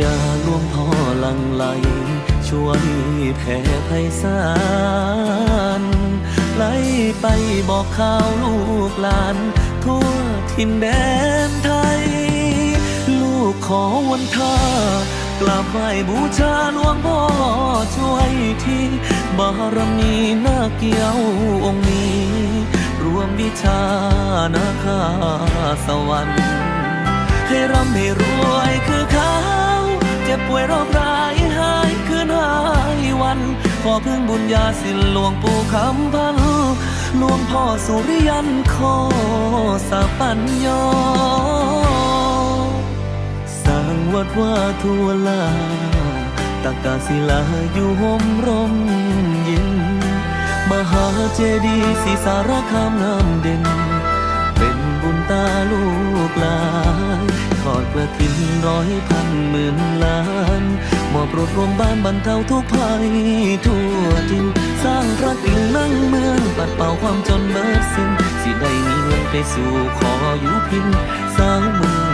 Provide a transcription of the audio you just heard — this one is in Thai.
ญาหลวงพ่อหลังไหลช่วยแผ่ไพศาลไหลไปบอกข่าวลูกหลาน ทั่วทินแดนไทย ลูกขอวันท่ากราบไหว้บูชาหลวงพ่อช่วยที่บารมีนาเกี่ยวองค์นี้ รวมวิชานาคาสวรรค์ให้ร่ำให้รวยคือเขา จ็บป่วยโรคร้ายหายคืนหายวัน ขอพึ่งบุญญาสิหลวงปู่คำพันหลวงพ่อสุริยันขอสาปัญญาสร้างวัดว่าทัวลาตากาศิลาอยู่ห่มร่มเย็น มหาเจดีย์ศรีสารคามน้ำเด่น เป็นบุญตาลูกหลานทอดกระถินร้อยพัน หมื่นล้านมอบรถรวมบ้านบรรเทาทุกภัยทั่วทินสร้างรักิ่งนั่งเมืองปัดเป่าความจนเบิดสิ้นสิได้มีเงินไปสู่ขออยู่พินสาวเมึง